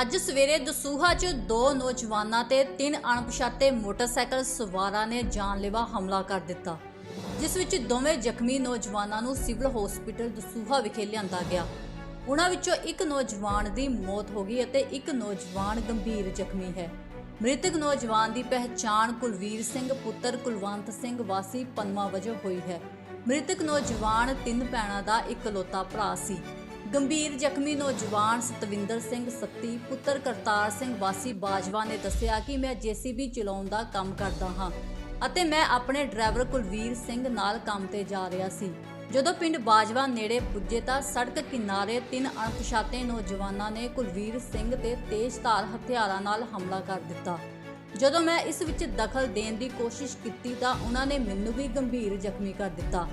ਅੱਜ ਸਵੇਰੇ ਦਸੂਹਾ 'ਚ ਦੋ ਨੌਜਵਾਨਾਂ ਤੇ ਤਿੰਨ ਅਣਪਛਾਤੇ ਮੋਟਰਸਾਈਕਲ ਸਵਾਰਾਂ ਨੇ ਜਾਨਲੇਵਾ ਹਮਲਾ ਕਰ ਦਿੱਤਾ, ਜਿਸ ਵਿੱਚ ਦੋਵੇਂ ਜ਼ਖਮੀ ਨੌਜਵਾਨਾਂ ਨੂੰ ਸਿਵਲ ਹਸਪੀਟਲ ਦਸੂਹਾ ਵਿਖੇ ਲਿਆਂਦਾ ਗਿਆ। ਉਹਨਾਂ ਵਿੱਚੋਂ ਇੱਕ ਨੌਜਵਾਨ ਦੀ ਮੌਤ ਹੋ ਗਈ ਅਤੇ ਇੱਕ ਨੌਜਵਾਨ ਗੰਭੀਰ ਜ਼ਖਮੀ ਹੈ। ਮ੍ਰਿਤਕ ਨੌਜਵਾਨ ਦੀ ਪਹਿਚਾਣ ਕੁਲਵੀਰ ਸਿੰਘ, ਪੁੱਤਰ ਕੁਲਵੰਤ ਸਿੰਘ ਵਾਸੀ ਪਨਮਾ ਵਜੋਂ ਹੋਈ ਹੈ। ਮ੍ਰਿਤਕ ਨੌਜਵਾਨ ਤਿੰਨ ਭੈਣਾਂ ਦਾ ਇਕਲੌਤਾ ਭਰਾ ਸੀ। ਗੰਭੀਰ ਜ਼ਖਮੀ ਨੌਜਵਾਨ ਸਤਵਿੰਦਰ ਸਿੰਘ ਸੱਤੀ, ਪੁੱਤਰ ਕਰਤਾਰ ਸਿੰਘ ਵਾਸੀ ਬਾਜਵਾ ਨੇ ਦੱਸਿਆ ਕਿ ਮੈਂ ਜੀਸੀਬੀ ਚਲਾਉਣ ਦਾ ਕੰਮ ਕਰਦਾ ਹਾਂ ਅਤੇ ਮੈਂ ਆਪਣੇ ਡਰਾਈਵਰ ਕੁਲਵੀਰ ਸਿੰਘ ਨਾਲ ਕੰਮ ਤੇ ਜਾ ਰਿਹਾ ਸੀ। ਜਦੋਂ ਪਿੰਡ ਬਾਜਵਾ ਨੇੜੇ ਪੁੱਜੇ ਤਾਂ ਸੜਕ ਕਿਨਾਰੇ ਤਿੰਨ ਅਣਪਛਾਤੇ ਨੌਜਵਾਨਾਂ ਨੇ ਕੁਲਵੀਰ ਸਿੰਘ ਤੇ ਤੇਜ਼ਧਾਰ ਹਥਿਆਰਾਂ ਨਾਲ ਹਮਲਾ ਕਰ ਦਿੱਤਾ। ਜਦੋਂ ਮੈਂ ਇਸ ਵਿੱਚ ਦਖਲ ਦੇਣ ਦੀ ਕੋਸ਼ਿਸ਼ ਕੀਤੀ ਤਾਂ ਉਹਨਾਂ ਨੇ ਮੈਨੂੰ ਵੀ ਗੰਭੀਰ ਜ਼ਖਮੀ ਕਰ ਦਿੱਤਾ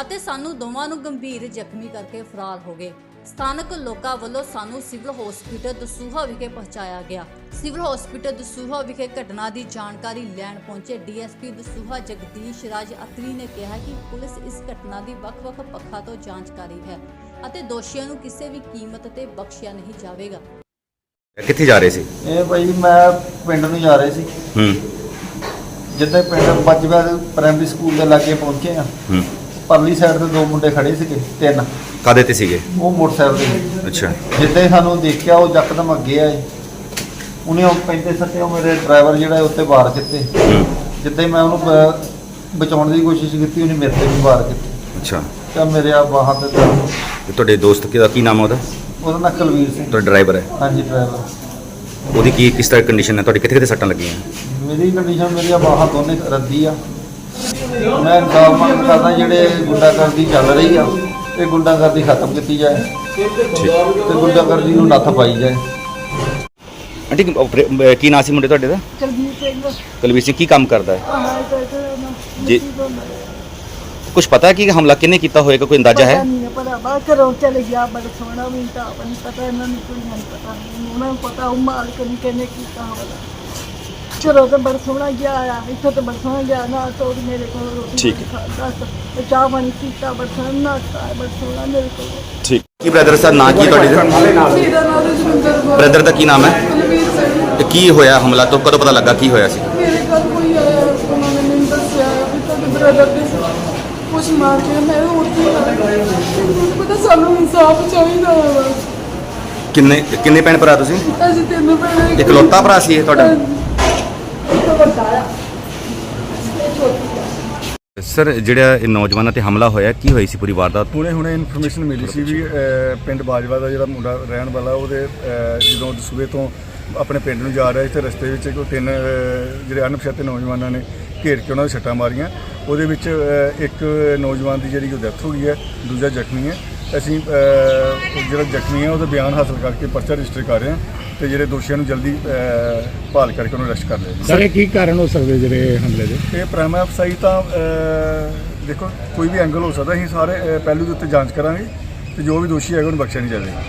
ਅਤੇ ਸਾਨੂੰ ਦੋਵਾਂ ਨੂੰ ਗੰਭੀਰ ਜ਼ਖਮੀ ਕਰਕੇ ਫਰਾਰ ਹੋ ਗਏ। ਸਥਾਨਕ ਲੋਕਾਂ ਵੱਲੋਂ ਸਾਨੂੰ ਸਿਵਲ ਹਸਪੀਟਲ ਦਸੂਹਾ ਵਿਖੇ ਪਹੁੰਚਾਇਆ ਗਿਆ। ਸਿਵਲ ਹਸਪੀਟਲ ਦਸੂਹਾ ਵਿਖੇ ਘਟਨਾ ਦੀ ਜਾਣਕਾਰੀ ਲੈਣ ਪਹੁੰਚੇ D S P Dasuya Jagdish Raj Atri ਨੇ ਕਿਹਾ ਕਿ ਪੁਲਿਸ ਇਸ ਘਟਨਾ ਦੀ ਵੱਖ-ਵੱਖ ਪੱਖਾਂ ਤੋਂ ਜਾਂਚ ਕਰ ਰਹੀ ਹੈ ਅਤੇ ਦੋਸ਼ੀਆਂ ਨੂੰ ਕਿਸੇ ਵੀ ਕੀਮਤ ਤੇ ਬਖਸ਼ਿਆ ਨਹੀਂ ਜਾਵੇਗਾ। ਕਿੱਥੇ ਜਾ ਰਹੇ ਸੀ? ਇਹ ਭਾਈ ਮੈਂ ਪਿੰਡ ਨੂੰ ਜਾ ਰਹੇ ਸੀ। ਹੂੰ। ਜਿੱਦਾਂ ਪਿੰਡ ਬੱਜਵਾ ਪ੍ਰਾਇਮਰੀ ਸਕੂਲ ਦੇ ਲਾਗੇ ਪਹੁੰਚੇ ਆ। ਹੂੰ। ਪਰਲੀ ਸਾਈਡ ਤੇ ਦੋ ਮੁੰਡੇ ਖੜੇ ਸੀਗੇ ਤਿੰਨ। ਕਾਦੇ ਤੇ ਸੀਗੇ? ਉਹ ਮੋਟਰਸਾਈਕਲ ਤੇ। ਅੱਛਾ। ਜਿੱਦਾਂ ਹੀ ਸਾਨੂੰ ਦੇਖਿਆ ਉਹ ਯਕਦਮ ਅੱਗੇ ਆਏ। ਉਹਨੇ ਉਹ ਪੈਂਦੇ ਸੱਤੇ ਉਹ ਮੇਰੇ ਡਰਾਈਵਰ ਜਿਹੜਾ ਉੱਤੇ ਵਾਰ ਕੀਤੇ। ਹੂੰ। ਜਿੱਦਾਂ ਹੀ ਮੈਂ ਉਹਨੂੰ ਬ- ਬਚਾਉਣ ਦੀ ਕੋਸ਼ਿਸ਼ ਕੀਤੀ ਉਹਨੇ ਮੇਰੇ ਤੇ ਵੀ ਵਾਰ ਕੀਤੇ। ਅੱਛਾ। ਤਾਂ ਮੇਰੇ ਆ ਬਾਹਾਂ ਤੇ ਤਾਂ ਤੇ ਤੁਹਾਡੇ ਦੋਸਤ ਦਾ ਕੀ ਨਾਮ ਹੈ ਉਹਦਾ? ਉਹਦਾ ਨਾਂ ਕੁਲਵੀਰ ਸਿੰਘ। ਤੁਹਾਡਾ ਡਰਾਈਵਰ ਹੈ? ਹਾਂਜੀ ਡਰਾਈਵਰ ਉਹਦੀ ਕੀ ਕਿਸ ਤਰ੍ਹਾਂ ਕੰਡੀਸ਼ਨ ਹੈ? ਤੁਹਾਡੀ ਕਿੱਥੇ ਕਿੱਥੇ ਸੱਟਾਂ ਲੱਗੀਆਂ? ਮੇਰੀ ਕੰਡੀਸ਼ਨ ਮੇਰੀਆਂ ਬਾਹਾਂ ਦੋਨੇ ਰੱਦੀ ਆ। ਮੈਂ ਇਨਸਾਫ ਮੰਗ ਕਰਦਾ ਜਿਹੜੇ ਗੁੰਡਾਗਰਦੀ ਚੱਲ ਰਹੀ ਆ ਇਹ ਗੁੰਡਾਗਰਦੀ ਖਤਮ ਕੀਤੀ ਜਾਏ ਤੇ ਗੁੰਡਾਗਰਦੀ ਨੂੰ ਨੱਥ ਪਾਈ ਜਾਏ। ਆਂਟੀ ਕੀ- ਨਾਂ ਸੀ ਮੁੰਡੇ ਤੁਹਾਡੇ ਦਾ? ਕਲਵੀਰ ਸਿੰਘ। ਕੁਲਵੀਰ ਸਿੰਘ ਕੀ ਕੰਮ ਕਰਦਾ ਹੈ? ਆਹ ਜੀ। ਕੁਝ ਪਤਾ ਹੈ ਕਿ ਹਮਲਾ ਕਿਹਨੇ ਕੀਤਾ ਹੋਏਗਾ? ਕੋਈ ਅੰਦਾਜ਼ਾ ਹੈ? ਨਹੀਂ ਪਰ ਬਾਹਰ ਘਰੋਂ ਚਲੇ ਗਿਆ ਬੜਾ ਸੋਹਣਾ ਵੀ ਤਾਂ ਆਪਣੀ ਪਤਾ ਇਹਨਾਂ ਨੂੰ ਕੋਈ ਨਹੀਂ ਪਤਾ। ਉਹਨਾਂ ਨੂੰ ਪਤਾ ਉਹ ਮਾਲਕ ਨੇ ਕਿਹਨੇ ਕੀਤਾ ਹੋਣਾ ਚਲੋ ਤੇ ਬੜਾ ਸੋਹਣਾ ਗਿਆ ਆ ਇੱਥੇ ਤੇ ਬੜਾ ਸੋਹਣਾ ਗਿਆ ਨਾ ਤੋੜ ਮੇਰੇ ਕੋਲ ਰੋਟੀ ਠੀਕ। ਹੈ। ਖਾਦਾ ਤੇ ਚਾਹ ਪਾਣੀ ਪੀਤਾ ਬੜਾ ਸੋਹਣਾ ਨਾਤਾ ਬੜਾ ਸੋਹਣਾ ਮੇਰੇ ਕੋਲ। ਠੀਕ। ਕੀ ਬ੍ਰਦਰ ਸਰ ਨਾਂ ਕੀ ਤੁਹਾਡੇ ਦਾ? ਮੇਰਾ ਨਾਮ ਰਜਿੰਦਰ ਕੌਰ। ਬ੍ਰਦਰ ਦਾ ਕੀ ਨਾਮ ਹੈ? ਕੁਲਵੀਰ ਸਿੰਘ। ਤੇ ਕੀ ਹੋਇਆ ਹਮਲਾ ਤੋਂ? ਕਦੋਂ ਪਤਾ ਲੱਗਾ ਕੀ ਹੋਇਆ ਸੀ? ਮੇਰੇ ਘਰ ਕੋਈ ਆਇਆ ਉਹਨਾਂ ਨੇ ਮੈਨੂੰ ਦੱਸਿਆ ਵੀ ਤੁਹਾਡੇ ਬ੍ਰਦਰ ਦੇ ਕੁਛ ਮਾਰ ਕੇ ਮੈਂ ਉੱਠੀ ਮੈਨੂੰ ਪਤਾ ਸਾਨੂੰ ਇਨਸਾਫ ਚਾਹੀਦਾ ਵਾ। ਕਿੰਨੇ ਕਿੰਨੇ ਭੈਣ ਭਰਾ ਤੁਸੀਂ? ਅਸੀਂ ਤੈਨੂੰ ਭੈਣੇ ਇਕਲੌਤਾ ਭਰਾ ਸੀ ਇਹ ਤੁਹਾਡਾ ਵੱਡਾ ਆ ਸਰ ਜਿਹੜਾ ਇਹ ਨੌਜਵਾਨਾਂ ਤੇ ਹਮਲਾ ਹੋਇਆ ਕੀ ਹੋਈ ਸੀ ਪੂਰੀ ਵਾਰਦਾਤ? ਹੁਣੇ ਹੁਣੇ ਇਨਫੋਰਮੇਸ਼ਨ ਮਿਲੀ ਸੀ ਵੀ ਅਹ, ਪਿੰਡ ਬਾਜਵਾ ਦਾ ਜਿਹੜਾ ਮੁੰਡਾ ਰਹਿਣ ਵਾਲਾ ਉਹਦੇ ਅਹ, ਜਦੋਂ ਸੂਬੇ ਤੋਂ ਆਪਣੇ ਪਿੰਡ ਨੂੰ ਜਾ ਰਿਹਾ ਸੀ ਤੇ ਰਸਤੇ ਵਿੱਚ ਕੋਈ ਤਿੰਨ ਅਹ, ਜਿਹੜੇ ਅਣਪਛਾਤੇ ਨੌਜਵਾਨਾਂ ਨੇ ਘੇਰ ਕੇ ਉਹਨਾਂ ਦੇ ਛੱਟਾਂ ਮਾਰੀਆਂ। ਉਹਦੇ ਵਿੱਚ ਅਹ, ਇੱਕ ਨੌਜਵਾਨ ਦੀ ਜਿਹੜੀ ਉਹ ਡੈਥ ਹੋ ਗਈ ਹੈ ਦੂਜਾ ਜ਼ਖਮੀ ਹੈ। ਅਸੀਂ ਜਿਹੜਾ ਜ਼ਖਮੀ ਹੈ ਉਹਦਾ ਬਿਆਨ ਹਾਸਲ ਕਰਕੇ ਪਰਚਾ ਰਜਿਸਟਰ ਕਰ ਰਹੇ ਹਾਂ ਤੇ ਜਿਹੜੇ ਦੋਸ਼ੀਆਂ ਨੂੰ ਜਲਦੀ ਭਾਲ ਕਰਕੇ ਉਹਨੂੰ ਅਰੈਸਟ ਕਰ ਲਿਆ ਜਾਵੇ। ਸਰ ਇਹ ਕੀ ਕਾਰਨ ਹੋ ਸਕਦੇ ਜਿਹੜੇ ਹਮਲੇ ਦੇ? ਇਹ ਪ੍ਰਾਈਮ ਅਫਸਾਈ ਤਾਂ ਦੇਖੋ ਕੋਈ ਵੀ ਐਂਗਲ ਹੋ ਸਕਦਾ ਅਸੀਂ ਸਾਰੇ ਪਹਿਲੂ ਦੇ ਉੱਤੇ ਜਾਂਚ ਕਰਾਂਗੇ ਤੇ ਜੋ ਵੀ ਦੋਸ਼ੀ ਹੈਗਾ ਉਹਨੂੰ ਬਖਸ਼ਿਆ ਨਹੀਂ ਜਾਵੇਗਾ।